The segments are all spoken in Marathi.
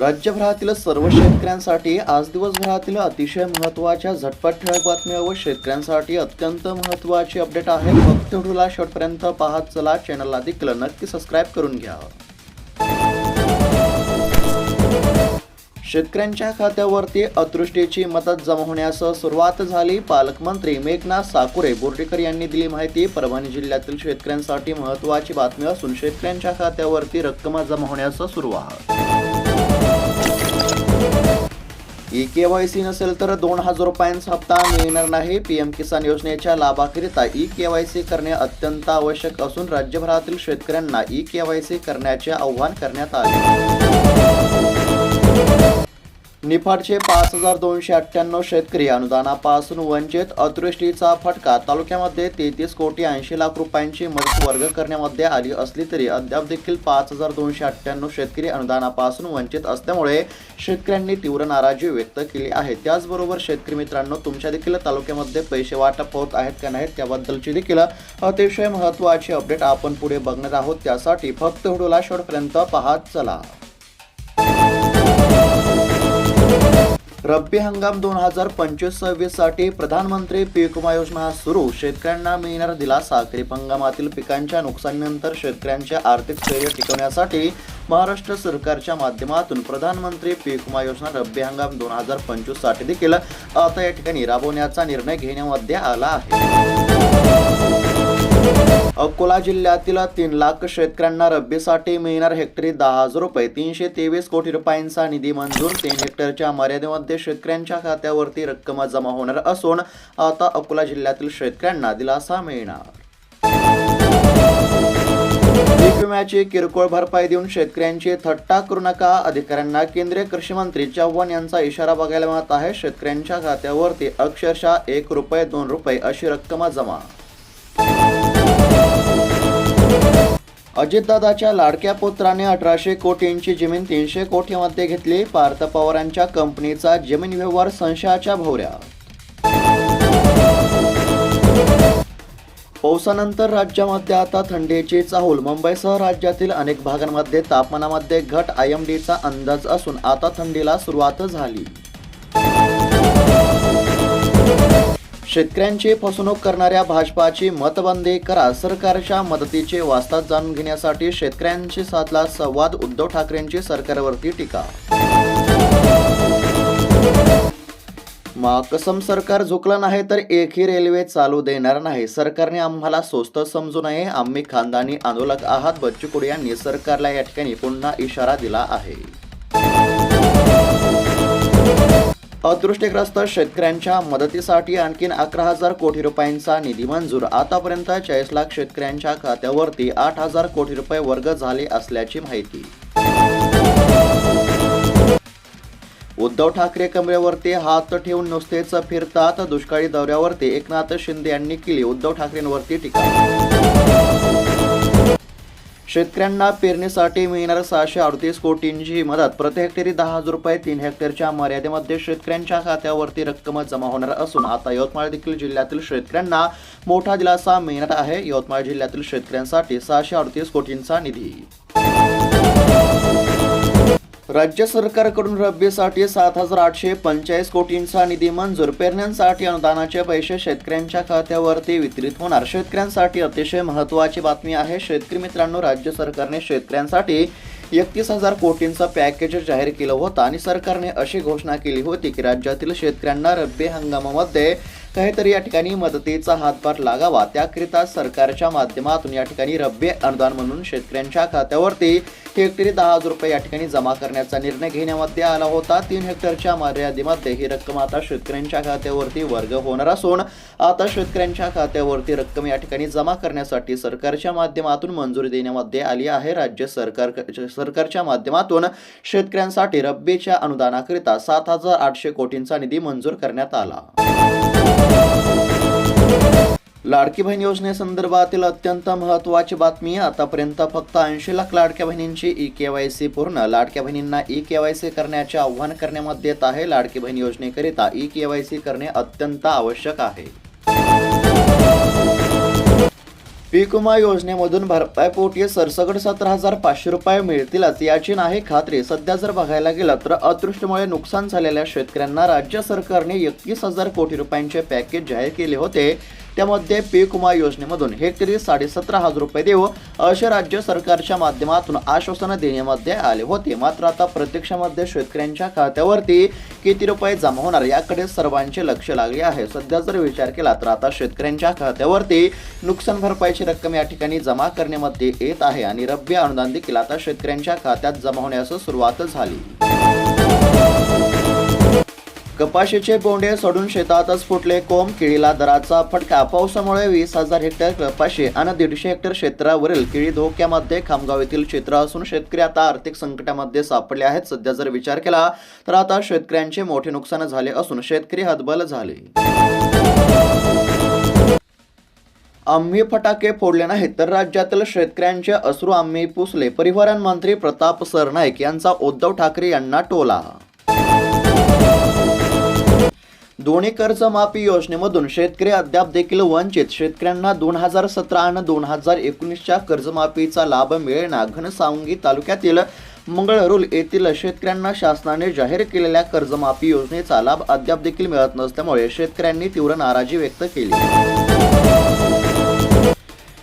राज्यभरातील सर्व शेतकऱ्यांसाठी आज दिवसभरातील अतिशय महत्त्वाच्या झटपट ठळक बातम्या व शेतकऱ्यांसाठी अत्यंत महत्त्वाची अपडेट आहे. फक्त व्हिडिओला शेवटपर्यंत पाहत चला. चॅनलला देखील नक्की सबस्क्राईब करून घ्या. शेतकऱ्यांच्या खात्यावरती अतृष्टीची मदत जमा होण्यास सुरुवात झाली. पालकमंत्री मेघनाथ साकुरे बोर्डीकर यांनी दिली माहिती. परभणी जिल्ह्यातील शेतकऱ्यांसाठी महत्त्वाची बातमी असून शेतकऱ्यांच्या खात्यावरती रक्कम जमा होण्यास सुरुवात ई के वाय सी नसेल तर दोन हजार रुपयांचा हप्ता मिळणार नाही. पीएम किसान योजनेच्या लाभाकरिता ई के वाय सी करणे अत्यंत आवश्यक असून राज्यभरातील शेतकऱ्यांना ई के वाय सी करण्याचे आवाहन करण्यात आले. निफाडचे पाच हजार दोनशे अठ्ठ्याण्णव शेतकरी अनुदानापासून वंचित अतिवृष्टीचा फटका. तालुक्यामध्ये तेहतीस कोटी ऐंशी लाख रुपयांची मदत वर्ग करण्यामध्ये आली असली तरी अद्याप देखील पाच हजार दोनशे अठ्ठ्याण्णव शेतकरी अनुदानापासून वंचित असल्यामुळे शेतकऱ्यांनी तीव्र नाराजी व्यक्त केली आहे. त्याचबरोबर शेतकरी मित्रांनो तुमच्या देखील तालुक्यामध्ये पैसे वाटप होत आहेत का नाहीत त्याबद्दलची देखील अतिशय महत्त्वाची अपडेट आपण पुढे बघणार आहोत. त्यासाठी फक्त व्हिडिओला शेवटपर्यंत पाहत चला. रब्बी हंगाम दोन हजार पंचवीस सव्वीससाठी प्रधानमंत्री पीक विमा योजना सुरू. शेतकऱ्यांना मिळणार दिलासा खरीप हंगामातील पिकांच्या नुकसानीनंतर शेतकऱ्यांचे आर्थिक स्थैर्य टिकवण्यासाठी महाराष्ट्र सरकारच्या माध्यमातून प्रधानमंत्री पीक विमा योजना रब्बी हंगाम दोन हजार पंचवीससाठी देखील आता या ठिकाणी राबवण्याचा निर्णय घेण्यामध्ये आला आहे. अकोला जिल्ह्यातील तीन लाख शेतकऱ्यांना रब्बीसाठी मिळणार हेक्टरी दहा हजार रुपये तीनशे तेवीस कोटी रुपयांचा निधी मंजूर तीन हेक्टरच्या मर्यादेमध्ये शेतकऱ्यांच्या खात्यावरती रक्कम जमा होणार असून आता अकोला जिल्ह्यातील शेतकऱ्यांना दिलासा मिळणार. विम्याची किरकोळ भरपाई देऊन शेतकऱ्यांची थट्टा करू नका अधिकाऱ्यांना केंद्रीय कृषी मंत्री चव्हाण यांचा इशारा बघायला मिळत आहे. शेतकऱ्यांच्या खात्यावरती अक्षरशः एक रुपये दोन रुपये अशी रक्कम जमा अजितदादाच्या लाडक्या पुत्राने अठराशे कोटींची जमीन तीनशे कोटीमध्ये घेतली. पार्थ पवारांच्या कंपनीचा जमीन व्यवहार संशयाच्या भोवऱ्या. पावसानंतर राज्यामध्ये आता थंडीची चाहूल. मुंबईसह राज्यातील अनेक भागांमध्ये तापमानामध्ये घट. आय एम डीचा अंदाज असून आता थंडीला सुरुवात झाली. शेतकऱ्यांची फसवणूक करणाऱ्या भाजपाची मतबंदी करा सरकारच्या मदतीचे वास्तात जाणून घेण्यासाठी शेतकऱ्यांशी साधला संवाद. उद्धव ठाकरेंची सरकारवरती टीका. माकसम सरकार झुकलं नाही तर एकही रेल्वे चालू देणार नाही. सरकारने आम्हाला स्वस्त समजू नये. आम्ही खानदानी आंदोलक आहात. बच्चू कडू यांनी सरकारला या ठिकाणी पुन्हा इशारा दिला आहे. अदृष्टीग्रस्त शेतकऱ्यांच्या मदतीसाठी आणखीन अकरा हजार कोटी रुपयांचा निधी मंजूर. आतापर्यंत चाळीस लाख शेतकऱ्यांच्या खात्यावरती आठ हजार कोटी रुपये वर्ग झाले असल्याची माहिती. उद्धव ठाकरे कमरेवरती हात ठेवून नुसतेच फिरतात. दुष्काळी दौऱ्यावरती एकनाथ शिंदे यांनी केली उद्धव ठाकरेंवरती टीका. शेतकऱ्यांना पेरणीसाठी मिळणार सहाशे अडतीस कोटींची मदत. प्रति हेक्टरी दहा हजार रुपये तीन हेक्टरच्या मर्यादेमध्ये शेतकऱ्यांच्या खात्यावरती रक्कम जमा होणार असून आता यवतमाळ देखील जिल्ह्यातील शेतकऱ्यांना मोठा दिलासा मिळणार आहे. यवतमाळ जिल्ह्यातील शेतकऱ्यांसाठी सहाशे अडतीस कोटींचा निधी. राज्य सरकारकडून रब्बीसाठी सात हजार आठशे पंचेचाळीस कोटींचा निधी मंजूर. पेरण्यांसाठी अनुदानाचे पैसे शेतकऱ्यांच्या खात्यावरती वितरित होणार. शेतकऱ्यांसाठी अतिशय महत्त्वाची बातमी आहे. शेतकरी मित्रांनो राज्य सरकारने शेतकऱ्यांसाठी एकतीस हजार कोटींचा पॅकेज जाहीर केलं होतं आणि सरकारने अशी घोषणा केली होती की राज्यातील शेतकऱ्यांना रब्बी हंगामामध्ये काहीतरी या ठिकाणी मदतीचा हातभार लागावा. त्याकरिता सरकारच्या माध्यमातून या ठिकाणी रब्बी अनुदान म्हणून शेतकऱ्यांच्या खात्यावरती हेक्टरी दहा हजार रुपये या ठिकाणी जमा करण्याचा निर्णय घेण्यामध्ये आला होता. तीन हेक्टरच्या मर्यादेमध्ये ही रक्कम आता शेतकऱ्यांच्या खात्यावरती वर्ग होणार असून आता शेतकऱ्यांच्या खात्यावरती रक्कम या ठिकाणी जमा करण्यासाठी सरकारच्या माध्यमातून मंजुरी देण्यामध्ये आली आहे. राज्य सरकार सरकारच्या माध्यमातून शेतकऱ्यांसाठी रब्बीच्या अनुदानाकरिता सात हजार आठशे कोटींचा निधी मंजूर करण्यात आला. लाडकी बहीण योजनेसंदर्भातील अत्यंत महत्त्वाची बातमी आतापर्यंत फक्त ऐंशी लाख लाडक्या बहिणींची ई के वाय सी पूर्ण. लाडक्या बहिणींना ई के वाय सी करण्याचे आव्हान करण्यात येत आहे. लाडकी बहीण योजनेकरिता ई के वाय सी करणे अत्यंत आवश्यक आहे. पीक विमा योजनेमधून भरपाईपोटी सरसकट सतरा हजार पाचशे रुपये मिळतीलच. याची नाही खात्री. सध्या जर बघायला गेलं तर अदृष्टमुळे नुकसान झालेल्या शेतकऱ्यांना राज्य सरकारने एकतीस हजार कोटी रुपयांचे पॅकेज जाहीर केले होते. त्यामध्ये पीक विमा योजनेमधून हेक्टरी साडेसतरा हजार रुपये देऊ असे राज्य सरकारच्या माध्यमातून आश्वासन देण्यामध्ये आले होते. मात्र आता प्रत्यक्षामध्ये शेतकऱ्यांच्या खात्यावरती किती रुपये जमा होणार याकडे सर्वांचे लक्ष लागले आहे. सध्या जर विचार केला तर आता शेतकऱ्यांच्या खात्यावरती नुकसान भरपाईची रक्कम या ठिकाणी जमा करण्यामध्ये येत आहे आणि रब्बी अनुदान देखील आता शेतकऱ्यांच्या खात्यात जमा होण्यास सुरुवात झाली. कपाशीचे बोंडे सोडून शेतातच फुटले. कोंब केळीला दराचा फटका. पावसामुळे वीस हजार हेक्टर कपाशी आणि दीडशे हेक्टर क्षेत्रावरील केळी धोक्यामध्ये खामगाव येथील क्षेत्र असून शेतकरी आता आर्थिक संकटामध्ये सापडले आहेत. सध्या जर विचार केला तर आता शेतकऱ्यांचे मोठे नुकसान झाले असून शेतकरी हतबल झाले. आम्ही फटाके फोडले नाहीत तर राज्यातील शेतकऱ्यांचे अश्रू आम्ही पुसले. परिवहन मंत्री प्रताप सरनाईक यांचा उद्धव ठाकरे यांना टोला. दोन्ही कर्जमाफी योजनेमधून शेतकरी अद्याप देखील वंचित. शेतकऱ्यांना दोन हजार सतरा आणि दोन हजार एकोणीसच्या कर्जमाफीचा लाभ मिळेना घनसावंगी तालुक्यातील मंगळरूल येथील शेतकऱ्यांना शासनाने जाहीर केलेल्या कर्जमाफी योजनेचा लाभ अद्याप देखील मिळत नसल्यामुळे शेतकऱ्यांनी तीव्र नाराजी व्यक्त केली.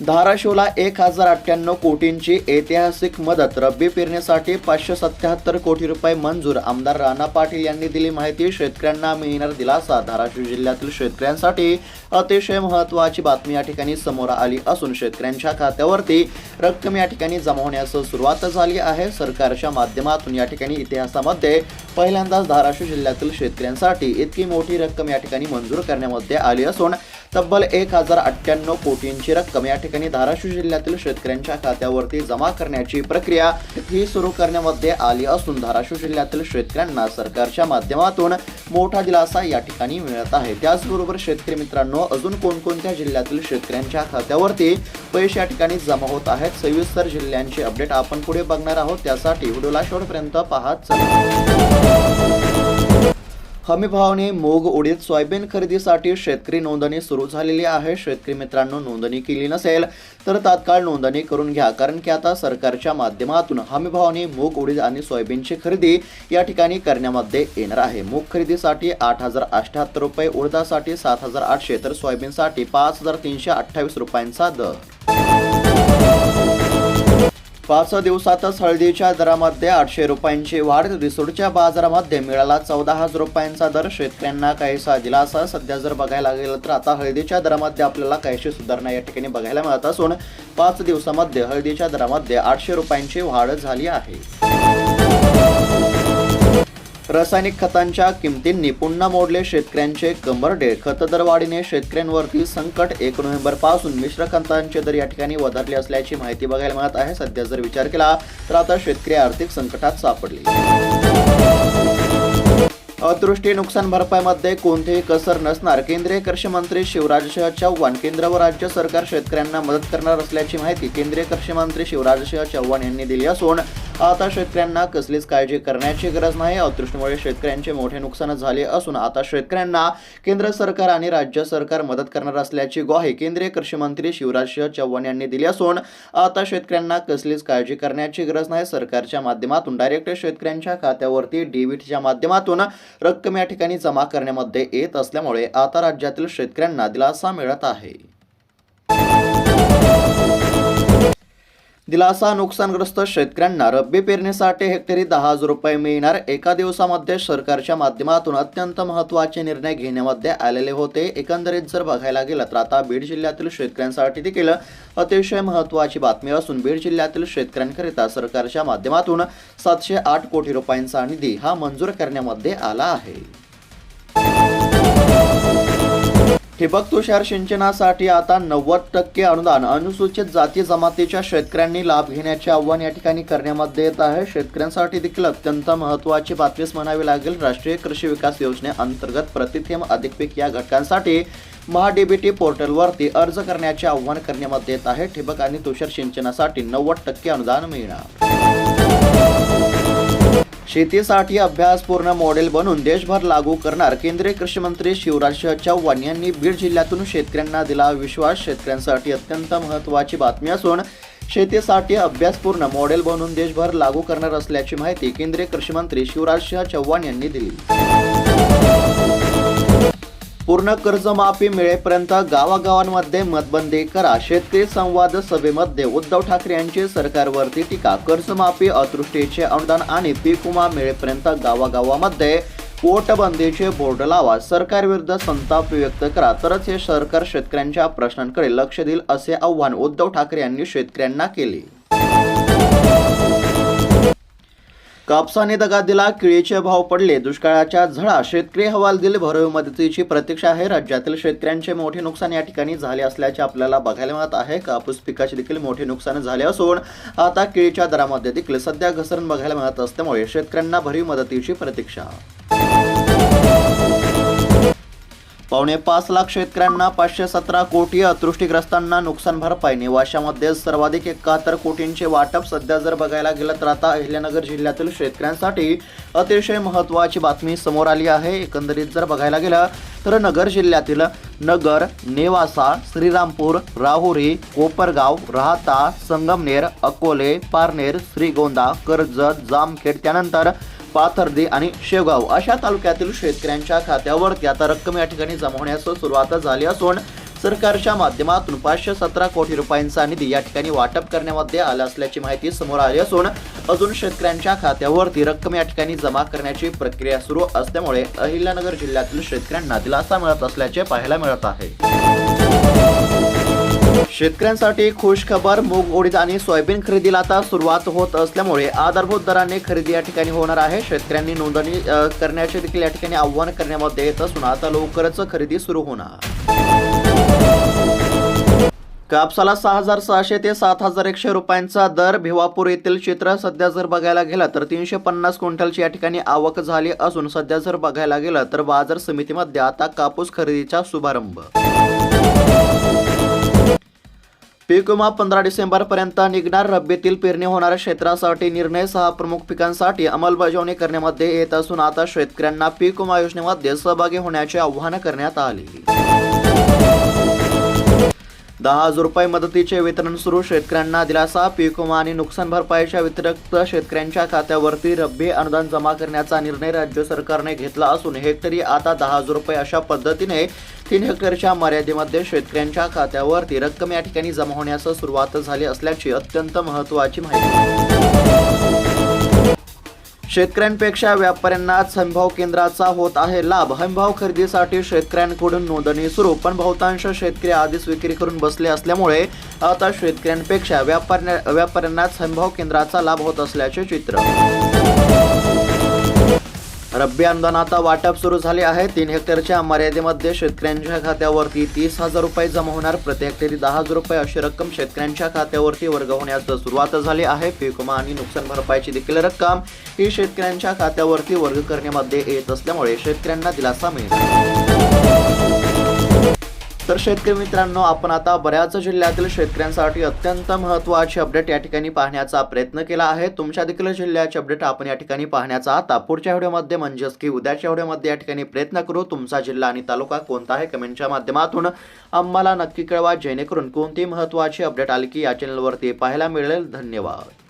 धाराशिवला एक हजार अठ्ठ्याण्णव कोटींची ऐतिहासिक मदत रब्बी पेरणीसाठी पाचशे सत्याहत्तर कोटी रुपये मंजूर आमदार राणा पाटील यांनी दिली माहिती. शेतकऱ्यांना मिळणार दिलासा धाराशिव जिल्ह्यातील शेतकऱ्यांसाठी अतिशय महत्त्वाची बातमी या ठिकाणी समोर आली असून शेतकऱ्यांच्या खात्यावरती रक्कम या ठिकाणी जमा होण्यास सुरुवात झाली आहे. सरकारच्या माध्यमातून या ठिकाणी इतिहासामध्ये पहिल्यांदाच धाराशिव जिल्ह्यातील शेतकऱ्यांसाठी इतकी मोठी रक्कम या ठिकाणी मंजूर करण्यामध्ये आली असून तब्बल एक हजार अठ्ठ्याण्णव कोटींची रक्कम या ठिकाणी धाराशिव जिल्ह्यातील शेतकऱ्यांच्या खात्यावरती जमा करण्याची प्रक्रिया ही सुरू करण्यामध्ये आली असून धाराशिव जिल्ह्यातील शेतकऱ्यांना सरकारच्या माध्यमातून मोठा दिलासा या ठिकाणी मिळत आहे. त्याचबरोबर शेतकरी मित्रांनो अजून कोणकोणत्या जिल्ह्यातील शेतकऱ्यांच्या खात्यावरती पैसे या ठिकाणी जमा होत आहेत सविस्तर जिल्ह्यांचे अपडेट आपण पुढे बघणार आहोत. त्यासाठी व्हिडिओला शेवटपर्यंत पाहत चला. हमी भावाने मूग उडीद सोयाबीन खरेदीसाठी शेतकरी नोंदणी सुरू झालेली आहे. शेतकरी मित्रांनो नोंदणी केली नसेल तर तात्काळ नोंदणी करून घ्या. कारण की आता सरकारच्या माध्यमातून हमी भावाने मूग उडीद आणि सोयाबीनची खरेदी या ठिकाणी करण्यामध्ये येणार आहे. मूग खरेदीसाठी आठ हजार अठ्ठ्याहत्तर रुपये उडदासाठी सात हजार आठशे तर सोयाबीनसाठी पाच हजार तीनशे अठ्ठावीस रुपयांचा दर. पाच दिवसातच हळदीच्या दरामध्ये आठशे रुपयांची वाढ रिसोडच्या बाजारामध्ये मिळाला चौदा हजार रुपयांचा दर. शेतकऱ्यांना काहीसा दिलासा. सध्या जर बघायला गेलं तर आता हळदीच्या दरामध्ये आपल्याला काहीशी सुधारणा या ठिकाणी बघायला मिळत असून पाच दिवसामध्ये हळदीच्या दरामध्ये आठशे रुपयांची वाढ झाली आहे. रासायनिक खतांच्या किमतींनी पुन्हा मोडले शेतकऱ्यांचे कंबरडे खत दरवाढीने शेतकऱ्यांवरती संकट. एक नोव्हेंबरपासून मिश्र खतांचे दर या ठिकाणी वधारले असल्याची माहिती बघायला मिळत आहे. सध्या जर विचार केला तर आता शेतकरी आर्थिक संकटात सापडले. अतृष्टी नुकसान भरपाईमध्ये कोणतीही कसर नसणार. केंद्रीय कृषी मंत्री शिवराज सिंह चौहान केंद्र व राज्य सरकार शेतकऱ्यांना मदत करणार असल्याची माहिती केंद्रीय कृषी मंत्री शिवराज सिंह चौहान यांनी दिली असून आता शेतकऱ्यांना कसलीच काळजी करण्याची गरज नाही. अतिवृष्टीमुळे शेतकऱ्यांचे मोठे नुकसान झाले असून आता शेतकऱ्यांना केंद्र सरकार आणि राज्य सरकार मदत करणार असल्याची ग्वाही केंद्रीय कृषी मंत्री शिवराज सिंह चव्हाण यांनी दिली असून आता शेतकऱ्यांना कसलीच काळजी करण्याची गरज नाही. सरकारच्या माध्यमातून डायरेक्ट शेतकऱ्यांच्या खात्यावरती डीबीटीच्या माध्यमातून रक्कम या ठिकाणी जमा करण्यामध्ये येत असल्यामुळे आता राज्यातील शेतकऱ्यांना दिलासा मिळत आहे. दिलासा नुकसानग्रस्त शेतकऱ्यांना रब्बी पेरणीसाठी हेक्टरी दहा हजार रुपये मिळणार. एका दिवसामध्ये सरकारच्या माध्यमातून अत्यंत महत्त्वाचे निर्णय घेण्यामध्ये आलेले होते. एकंदरीत जर बघायला गेलं तर आता बीड जिल्ह्यातील शेतकऱ्यांसाठी देखील अतिशय महत्त्वाची बातमी असून बीड जिल्ह्यातील शेतकऱ्यांकरिता सरकारच्या माध्यमातून सातशे आठ कोटी रुपयांचा निधी हा मंजूर करण्यामध्ये आला आहे. ठिबक तुषार सिंचनासाठी आता नव्वद टक्के अनुदान अनुसूचित जाती जमातीच्या शेतकऱ्यांनी लाभ घेण्याचे आव्हान या ठिकाणी करण्यामध्ये येत आहे. शेतकऱ्यांसाठी देखील अत्यंत महत्त्वाची बातमीच म्हणावी लागेल. राष्ट्रीय कृषी विकास योजनेअंतर्गत प्रतिथेम अधिक पीक या घटकांसाठी महाडीबीटी पोर्टलवरती अर्ज करण्याचे आव्हान करण्यामध्ये येत आहे. ठिबक आणि तुषार सिंचनासाठी नव्वद टक्के अनुदान मिळणार. शेतीसाठी अभ्यासपूर्ण मॉडेल बनून देशभर लागू करणार केंद्रीय कृषी मंत्री शिवराज चव्हाण यांनी बीड जिल्ह्यातून शेतकऱ्यांना दिला विश्वास. शेतकऱ्यांसाठी अत्यंत महत्त्वाची बातमी असून शेतीसाठी अभ्यासपूर्ण मॉडेल बनून देशभर लागू करणार असल्याची माहिती केंद्रीय कृषी मंत्री शिवराज चव्हाण यांनी दिली. पूर्ण कर्जमाफी मिळेपर्यंत गावागावांमध्ये मतबंदी करा. शेतकरी संवाद सभेमध्ये उद्धव ठाकरे यांची सरकारवरती टीका. कर्जमाफी अतृष्टीचे अनुदान आणि पीक विमा मिळेपर्यंत गावागावामध्ये पोटबंदीचे बोर्ड लावा. सरकारविरुद्ध संताप व्यक्त करा. तरच हे सरकार शेतकऱ्यांच्या प्रश्नांकडे लक्ष देईल असे आव्हान उद्धव ठाकरे यांनी शेतकऱ्यांना केले. कापसाने दगा दिला केळीचे भाव पडले दुष्काळाच्या झळा शेतकरी हवाल दिले भरव मदतीची प्रतीक्षा आहे. राज्यातील शेतकऱ्यांचे मोठे नुकसान या ठिकाणी झाले असल्याचे आपल्याला बघायला मिळत आहे. कापूस पिकाचे देखील मोठे नुकसान झाले असून आता केळीच्या दरामध्ये देखील सध्या घसरण बघायला मिळत असल्यामुळे शेतकऱ्यांना भरीव मदतीची प्रतीक्षा. पावणे पाच लाख शेतकऱ्यांना पाचशे सतरा कोटी अतृष्टीग्रस्तांना नुकसान भरपाई. निवाशामध्ये सर्वाधिक एकाहत्तर कोटींचे वाटप सध्या जर बघायला गेलं तर आता अहिल्यानगर जिल्ह्यातील शेतकऱ्यांसाठी अतिशय महत्त्वाची बातमी समोर आली आहे. एकंदरीत जर बघायला गेलं तर नगर जिल्ह्यातील नगर नेवासा श्रीरामपूर राहुरी कोपरगाव राहता संगमनेर अकोले पारनेर श्रीगोंदा कर्जत जामखेड त्यानंतर पाथर्डी आणि शेवगाव अशा तालुक्यातील शेतकऱ्यांच्या खात्यावरती आता रक्कम या ठिकाणी जमा होण्यास सुरुवात झाली असून सरकारच्या माध्यमातून पाचशे सतरा कोटी रुपयांचा निधी या ठिकाणी वाटप करण्यामध्ये आला असल्याची माहिती समोर आली असून अजून शेतकऱ्यांच्या खात्यावरती रक्कम या ठिकाणी जमा करण्याची प्रक्रिया सुरू असल्यामुळे अहिल्यानगर जिल्ह्यातील शेतकऱ्यांना दिलासा मिळत असल्याचे पाहायला मिळत आहे. शेतकऱ्यांसाठी खुश खबर मूग उडीद आणि सोयाबीन खरेदीला आता सुरुवात होत असल्यामुळे आधारभूत दराने खरेदी या ठिकाणी होणार आहे. शेतकऱ्यांनी नोंदणी करण्याचे देखील या ठिकाणी आव्हान करण्यामध्ये येत असून आता लवकरच खरेदी सुरू होणार. कापसाला सहा हजार सहाशे ते सात हजार एकशे रुपयांचा दर भिवापूर येथील चित्र सध्या जर बघायला गेलं तर तीनशे पन्नास क्विंटलची या ठिकाणी आवक झाली असून सध्या जर बघायला गेलं तर बाजार समितीमध्ये आता कापूस खरेदीचा शुभारंभ. पीक विमा पंधरा डिसेंबर पर्यंत निघणार. रब्बीतील पेरणी होणाऱ्या क्षेत्रासाठी निर्णय सहा प्रमुख पिकांसाठी अंमलबजावणी करण्यामध्ये येत असून आता शेतकऱ्यांना पीक विमा योजनेमध्ये सहभागी होण्याचे आवाहन करण्यात आले. दहा हजार रुपये मदतीचे वितरण सुरू. शेतकऱ्यांना दिलासा पीक विमा आणि नुकसान भरपाईच्या व्यतिरिक्त शेतकऱ्यांच्या खात्यावरती रब्बी अनुदान जमा करण्याचा निर्णय राज्य सरकारने घेतला असून हेक्टरी आता दहा हजार रुपये अशा पद्धतीने तीन हेक्टरच्या मर्यादेमध्ये शेतकऱ्यांच्या खात्यावरती रक्कम या ठिकाणी जमा होण्यास सुरुवात झाली असल्याची अत्यंत महत्त्वाची माहिती. शेतकऱ्यांपेक्षा व्यापाऱ्यांनाच हमीभाव केंद्राचा होत आहे लाभ. हमीभाव खरेदीसाठी शेतकऱ्यांकडून नोंदणी सुरू पण बहुतांश शेतकरी आधीच विक्री करून बसले असल्यामुळे आता शेतकऱ्यांपेक्षा व्यापाऱ्या व्यापाऱ्यांनाच हमीभाव केंद्राचा लाभ होत असल्याचे चित्र. रब्बी अनुदानाचा वाटप सुरू झाले आहे. तीन हेक्टरच्या मर्यादेमध्ये शेतकऱ्यांच्या खात्यावरती तीस हजार रुपये जमा होणार. प्रति हेक्टरी दहा हजार रुपये अशी रक्कम शेतकऱ्यांच्या खात्यावरती वर्ग होण्यास सुरुवात झाली आहे. पीक विमा आणि नुकसान भरपाईची देखील रक्कम ही शेतकऱ्यांच्या खात्यावरती वर्ग करण्यामध्ये येत असल्यामुळे शेतकऱ्यांना दिलासा मिळेल. तर शेतकरी मित्रांनो आपण आता बऱ्याच जिल्ह्यातील शेतकऱ्यांसाठी अत्यंत महत्त्वाची अपडेट या ठिकाणी पाहण्याचा प्रयत्न केला आहे. तुमच्या देखील जिल्ह्याचे अपडेट आपण या ठिकाणी पाहण्याचा आता पुढच्या व्हिडिओमध्ये म्हणजेच की उद्याच्या व्हिडिओमध्ये या ठिकाणी प्रयत्न करू. तुमचा जिल्हा आणि तालुका कोणता आहे कमेंटच्या माध्यमातून आम्हाला नक्की कळवा. जेणेकरून कोणती महत्त्वाची अपडेट आली की या चॅनलवरती पाहायला मिळेल. धन्यवाद.